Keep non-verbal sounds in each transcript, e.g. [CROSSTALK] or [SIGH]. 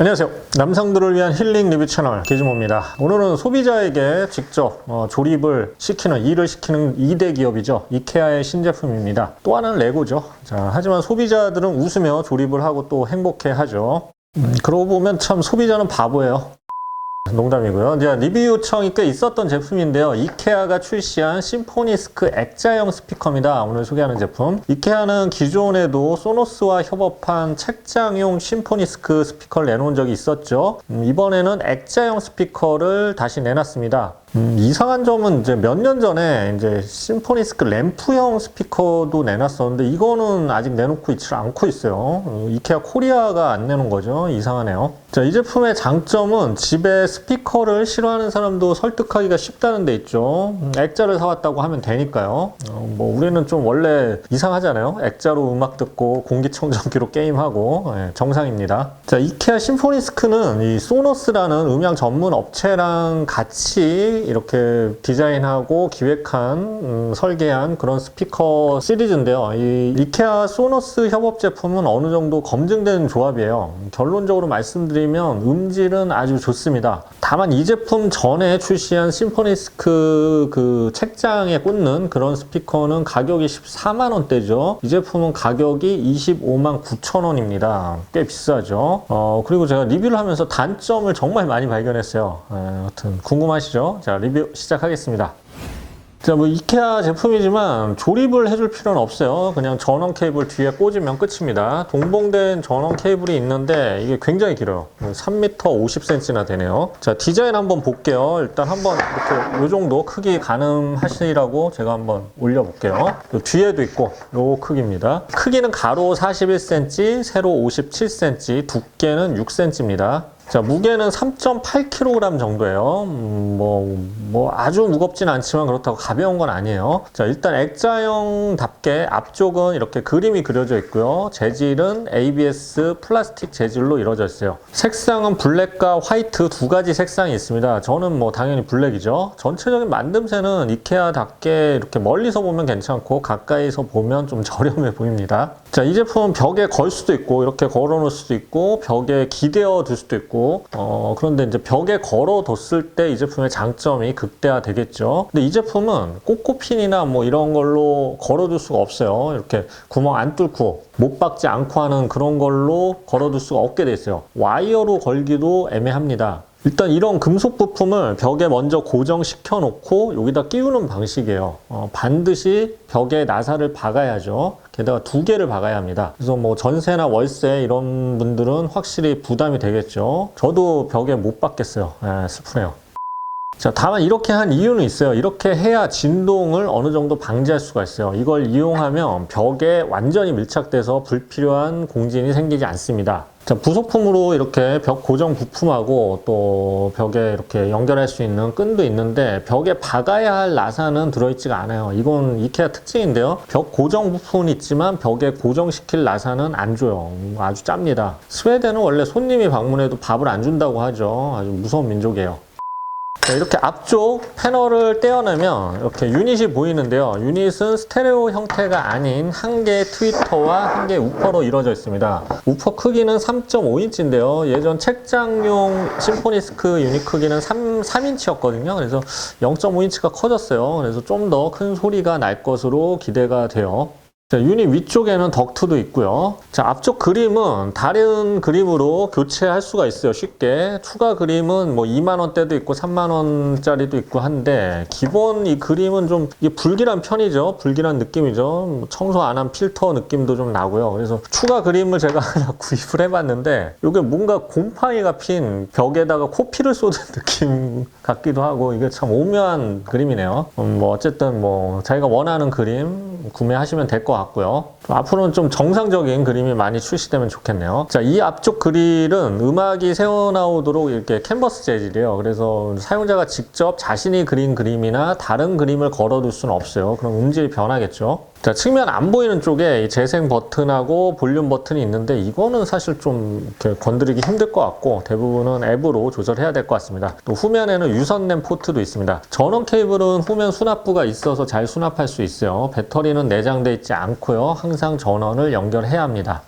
안녕하세요. 남성들을 위한 힐링 리뷰 채널 기즈모입니다. 오늘은 소비자에게 직접 어, 조립을 시키는 일을 시키는 2대 기업이죠. 이케아의 신제품입니다. 또 하나는 레고죠. 자, 하지만 소비자들은 웃으며 조립을 하고 또 행복해 하죠. 음, 그러고 보면 참 소비자는 바보예요. 농담이고요. 이제 리뷰 요청이 꽤 있었던 제품인데요. 이케아가 출시한 심포니스크 액자형 스피커입니다. 오늘 소개하는 제품. 이케아는 기존에도 소노스와 협업한 책장용 심포니스크 스피커를 내놓은 적이 있었죠. 음, 이번에는 액자형 스피커를 다시 내놨습니다. 음, 이상한 점은 이제 몇 년 전에 이제 심포니스크 램프형 스피커도 내놨었는데 이거는 아직 내놓고 있지 않고 있어요. 어, 이케아 코리아가 안 내놓은 거죠. 이상하네요. 자, 이 제품의 장점은 집에 스피커를 싫어하는 사람도 설득하기가 쉽다는 데 있죠. 음, 액자를 사왔다고 하면 되니까요. 어, 뭐 우리는 좀 원래 이상하잖아요. 액자로 음악 듣고 공기청정기로 게임하고 예, 정상입니다. 자, 이케아 심포니스크는 이 소노스라는 음향 전문 업체랑 같이 이렇게 디자인하고 기획한 음, 설계한 그런 스피커 시리즈인데요. 이 이케아 소노스 협업 제품은 어느 정도 검증된 조합이에요. 결론적으로 말씀드리면 음질은 아주 좋습니다. 다만 이 제품 전에 출시한 심포니스크 그 책장에 꽂는 그런 스피커는 가격이 14만 원대죠. 이 제품은 가격이 25만 9천 원입니다. 꽤 비싸죠. 어, 그리고 제가 리뷰를 하면서 단점을 정말 많이 발견했어요. 에, 하여튼 궁금하시죠? 자, 리뷰 시작하겠습니다. 자, 뭐 이케아 제품이지만 조립을 해줄 필요는 없어요. 그냥 전원 케이블 뒤에 꽂으면 끝입니다. 동봉된 전원 케이블이 있는데 이게 굉장히 길어요. 3m 50cm나 되네요. 자, 디자인 한번 볼게요. 일단 한번 이렇게 요 정도 크기 가능하시라고 제가 한번 올려볼게요. 요 뒤에도 있고 요 크기입니다. 크기는 가로 41cm, 세로 57cm, 두께는 6cm입니다. 자, 무게는 3.8kg 정도예요. 음, 뭐, 뭐, 아주 무겁진 않지만 그렇다고 가벼운 건 아니에요. 자, 일단 액자형답게 앞쪽은 이렇게 그림이 그려져 있고요. 재질은 ABS 플라스틱 재질로 이루어져 있어요. 색상은 블랙과 화이트 두 가지 색상이 있습니다. 저는 뭐 당연히 블랙이죠. 전체적인 만듦새는 이케아답게 이렇게 멀리서 보면 괜찮고 가까이서 보면 좀 저렴해 보입니다. 자, 이 제품은 벽에 걸 수도 있고 이렇게 걸어 놓을 수도 있고 벽에 기대어 둘 수도 있고 어, 그런데 이제 벽에 걸어뒀을 때 이 제품의 장점이 극대화 되겠죠. 근데 이 제품은 꼬꼬핀이나 뭐 이런 걸로 걸어둘 수가 없어요. 이렇게 구멍 안 뚫고 못 박지 않고 하는 그런 걸로 걸어둘 수가 없게 돼 있어요. 와이어로 걸기도 애매합니다. 일단 이런 금속 부품을 벽에 먼저 고정시켜 놓고 여기다 끼우는 방식이에요. 어, 반드시 벽에 나사를 박아야죠. 게다가 두 개를 박아야 합니다. 그래서 뭐 전세나 월세 이런 분들은 확실히 부담이 되겠죠. 저도 벽에 못 박겠어요. 예, 슬프네요. 자, 다만 이렇게 한 이유는 있어요. 이렇게 해야 진동을 어느 정도 방지할 수가 있어요. 이걸 이용하면 벽에 완전히 밀착돼서 불필요한 공진이 생기지 않습니다. 자, 부속품으로 이렇게 벽 고정 부품하고 또 벽에 이렇게 연결할 수 있는 끈도 있는데 벽에 박아야 할 나사는 들어있지가 않아요. 이건 이케아 특징인데요. 벽 고정 부품은 있지만 벽에 고정시킬 나사는 안 줘요. 음, 아주 짭니다. 스웨덴은 원래 손님이 방문해도 밥을 안 준다고 하죠. 아주 무서운 민족이에요. 자, 이렇게 앞쪽 패널을 떼어내면 이렇게 유닛이 보이는데요. 유닛은 스테레오 형태가 아닌 한 개의 트위터와 한 개의 우퍼로 이루어져 있습니다. 우퍼 크기는 3.5인치인데요. 예전 책장용 심포니스크 유닛 크기는 3, 3인치였거든요. 그래서 0.5인치가 커졌어요. 그래서 좀 더 큰 소리가 날 것으로 기대가 돼요. 자, 유닛 위쪽에는 덕트도 있고요. 자, 앞쪽 그림은 다른 그림으로 교체할 수가 있어요. 쉽게. 추가 그림은 뭐 2만 원대도 있고 3만 원짜리도 있고 한데 기본 이 그림은 좀 이게 불길한 편이죠. 불길한 느낌이죠. 뭐 청소 안 한 필터 느낌도 좀 나고요. 그래서 추가 그림을 제가 [LAUGHS] 하나 구입을 해봤는데 이게 뭔가 곰팡이가 핀 벽에다가 코피를 쏟은 [LAUGHS] 느낌 같기도 하고 이게 참 오묘한 그림이네요. 음, 뭐 어쨌든 뭐 자기가 원하는 그림 구매하시면 될 것 같고요. 앞으로는 좀 정상적인 그림이 많이 출시되면 좋겠네요. 자, 이 앞쪽 그릴은 음악이 새어나오도록 이렇게 캔버스 재질이에요. 그래서 사용자가 직접 자신이 그린 그림이나 다른 그림을 걸어둘 수는 없어요. 그럼 음질이 변하겠죠. 자, 측면 안 보이는 쪽에 이 재생 버튼하고 볼륨 버튼이 있는데 이거는 사실 좀 건드리기 힘들 것 같고 대부분은 앱으로 조절해야 될 것 같습니다. 또 후면에는 유선램 포트도 있습니다. 전원 케이블은 후면 수납부가 있어서 잘 수납할 수 있어요. 배터리는 내장돼 있지 않고요. 항상 항상 전원을 연결해야 합니다.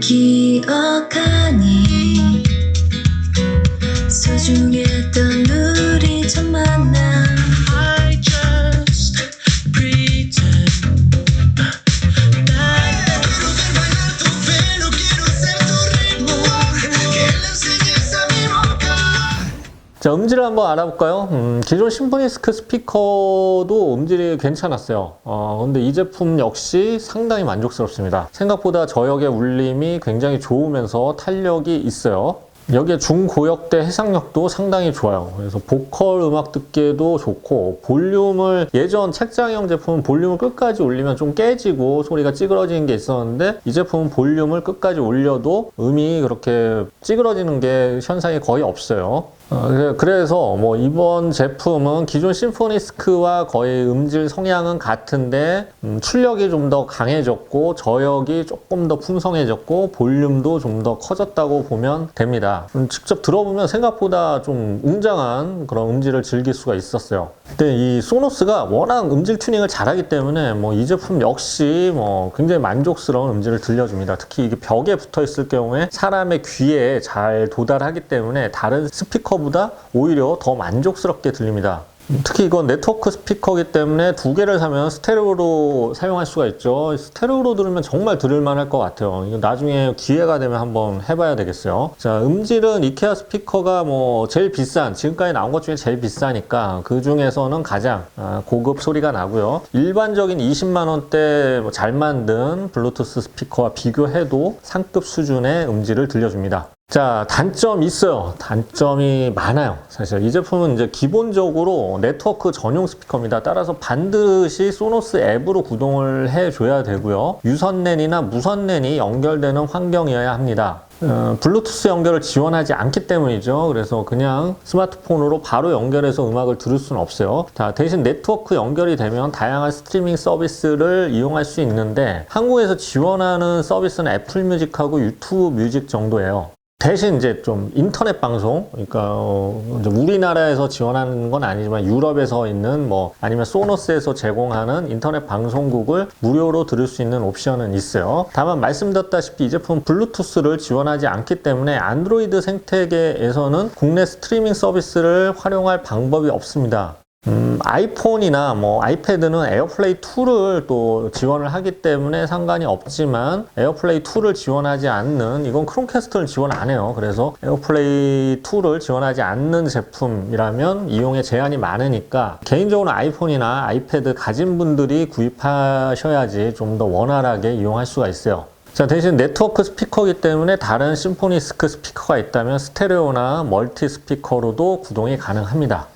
기억하니 소중해 자, 음질을 한번 알아볼까요? 음, 기존 심포니스크 스피커도 음질이 괜찮았어요. 어, 근데 이 제품 역시 상당히 만족스럽습니다. 생각보다 저역의 울림이 굉장히 좋으면서 탄력이 있어요. 여기에 중고역대 해상력도 상당히 좋아요. 그래서 보컬 음악 듣기에도 좋고 볼륨을 예전 책장형 제품은 볼륨을 끝까지 올리면 좀 깨지고 소리가 찌그러지는 게 있었는데 이 제품은 볼륨을 끝까지 올려도 음이 그렇게 찌그러지는 게 현상이 거의 없어요. 어, 그래- 그래서 뭐 이번 제품은 기존 심포니스크와 거의 음질 성향은 같은데 음, 출력이 좀 더 강해졌고 저역이 조금 더 풍성해졌고 볼륨도 좀 더 커졌다고 보면 됩니다. 음, 직접 들어보면 생각보다 좀 웅장한 그런 음질을 즐길 수가 있었어요. 근데 이 소노스가 워낙 음질 튜닝을 잘하기 때문에 뭐 이 제품 역시 뭐 굉장히 만족스러운 음질을 들려줍니다. 특히 이게 벽에 붙어 있을 경우에 사람의 귀에 잘 도달하기 때문에 다른 스피커보다 오히려 더 만족스럽게 들립니다. 특히 이건 네트워크 스피커이기 때문에 두 개를 사면 스테레오로 사용할 수가 있죠. 스테레오로 들으면 정말 들을만 할 것 같아요. 이거 나중에 기회가 되면 한번 해봐야 되겠어요. 자, 음질은 이케아 스피커가 뭐 제일 비싼, 지금까지 나온 것 중에 제일 비싸니까 그 중에서는 가장 아, 고급 소리가 나고요. 일반적인 20만원대 뭐잘 만든 블루투스 스피커와 비교해도 상급 수준의 음질을 들려줍니다. 자, 단점 있어요. 단점이 많아요. 사실 이 제품은 이제 기본적으로 네트워크 전용 스피커입니다. 따라서 반드시 소노스 앱으로 구동을 해줘야 되고요. 유선랜이나 무선랜이 연결되는 환경이어야 합니다. 어, 블루투스 연결을 지원하지 않기 때문이죠. 그래서 그냥 스마트폰으로 바로 연결해서 음악을 들을 수는 없어요. 자, 대신 네트워크 연결이 되면 다양한 스트리밍 서비스를 이용할 수 있는데 한국에서 지원하는 서비스는 애플 뮤직하고 유튜브 뮤직 정도예요. 대신 이제 좀 인터넷 방송, 그러니까 어, 이제 우리나라에서 지원하는 건 아니지만 유럽에서 있는 뭐 아니면 소노스에서 제공하는 인터넷 방송국을 무료로 들을 수 있는 옵션은 있어요. 다만 말씀드렸다시피 이 제품 블루투스를 지원하지 않기 때문에 안드로이드 생태계에서는 국내 스트리밍 서비스를 활용할 방법이 없습니다. 음, 아이폰이나 뭐 아이패드는 에어플레이 2를 또 지원을 하기 때문에 상관이 없지만 에어플레이 2를 지원하지 않는 이건 크롬캐스트를 지원 안 해요. 그래서 에어플레이 2를 지원하지 않는 제품이라면 이용에 제한이 많으니까 개인적으로 아이폰이나 아이패드 가진 분들이 구입하셔야지 좀 더 원활하게 이용할 수가 있어요. 자, 대신 네트워크 스피커이기 때문에 다른 심포니스크 스피커가 있다면 스테레오나 멀티 스피커로도 구동이 가능합니다.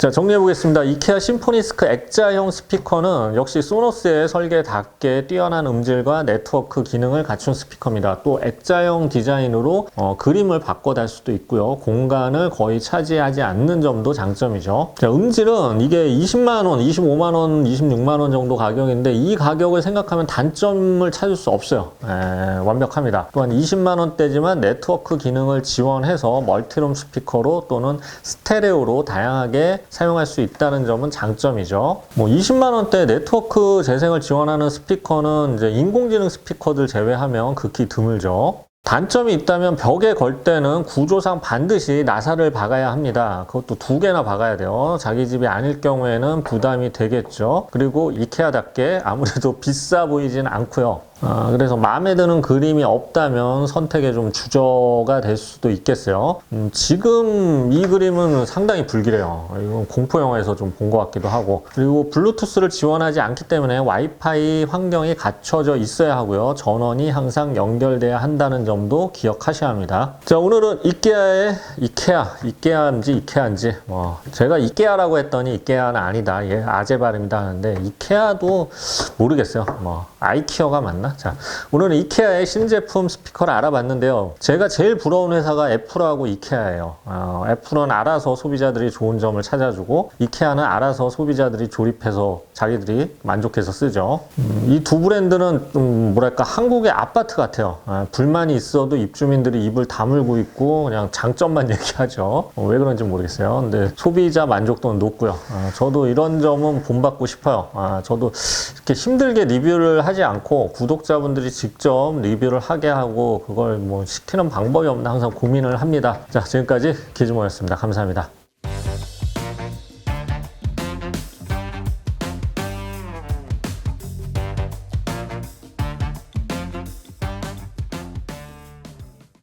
자, 정리해 보겠습니다. 이케아 심포니스크 액자형 스피커는 역시 소노스의 설계답게 뛰어난 음질과 네트워크 기능을 갖춘 스피커입니다. 또 액자형 디자인으로 어, 그림을 바꿔 달 수도 있고요. 공간을 거의 차지하지 않는 점도 장점이죠. 자, 음질은 이게 20만원, 25만원, 26만원 정도 가격인데 이 가격을 생각하면 단점을 찾을 수 없어요. 에, 완벽합니다. 또한 20만원대지만 네트워크 기능을 지원해서 멀티룸 스피커로 또는 스테레오로 다양하게 사용할 수 있다는 점은 장점이죠. 뭐 20만 원대 네트워크 재생을 지원하는 스피커는 이제 인공지능 스피커들 제외하면 극히 드물죠. 단점이 있다면 벽에 걸 때는 구조상 반드시 나사를 박아야 합니다. 그것도 두 개나 박아야 돼요. 자기 집이 아닐 경우에는 부담이 되겠죠. 그리고 이케아답게 아무래도 [LAUGHS] 비싸 보이진 않고요. 아, 그래서 마음에 드는 그림이 없다면 선택에 좀 주저가 될 수도 있겠어요. 음, 지금 이 그림은 상당히 불길해요. 이건 공포 영화에서 좀 본 것 같기도 하고. 그리고 블루투스를 지원하지 않기 때문에 와이파이 환경이 갖춰져 있어야 하고요. 전원이 항상 연결돼야 한다는 점도 기억하셔야 합니다. 자, 오늘은 이케아의 이케아, 이케아인지 이케아인지 뭐 제가 이케아라고 했더니 이케아는 아니다. 예, 아재 발음이다 하는데 이케아도 모르겠어요. 뭐 아이키어가 맞나? 자, 오늘은 이케아의 신제품 스피커를 알아봤는데요. 제가 제일 부러운 회사가 애플하고 이케아예요. 어, 애플은 알아서 소비자들이 좋은 점을 찾아주고 이케아는 알아서 소비자들이 조립해서 자기들이 만족해서 쓰죠. 이두 브랜드는 좀 뭐랄까 한국의 아파트 같아요. 아, 불만이 있어도 입주민들이 입을 다물고 있고 그냥 장점만 [LAUGHS] 얘기하죠. 어, 왜 그런지 모르겠어요. 근데 소비자 만족도는 높고요. 아, 저도 이런 점은 본받고 싶어요. 아, 저도 이렇게 힘들게 리뷰를 하지 않고 구독자분들이 직접 리뷰를 하게 하고 그걸 뭐 시키는 방법이 없나 항상 고민을 합니다. 자, 지금까지 기즈모였습니다. 감사합니다.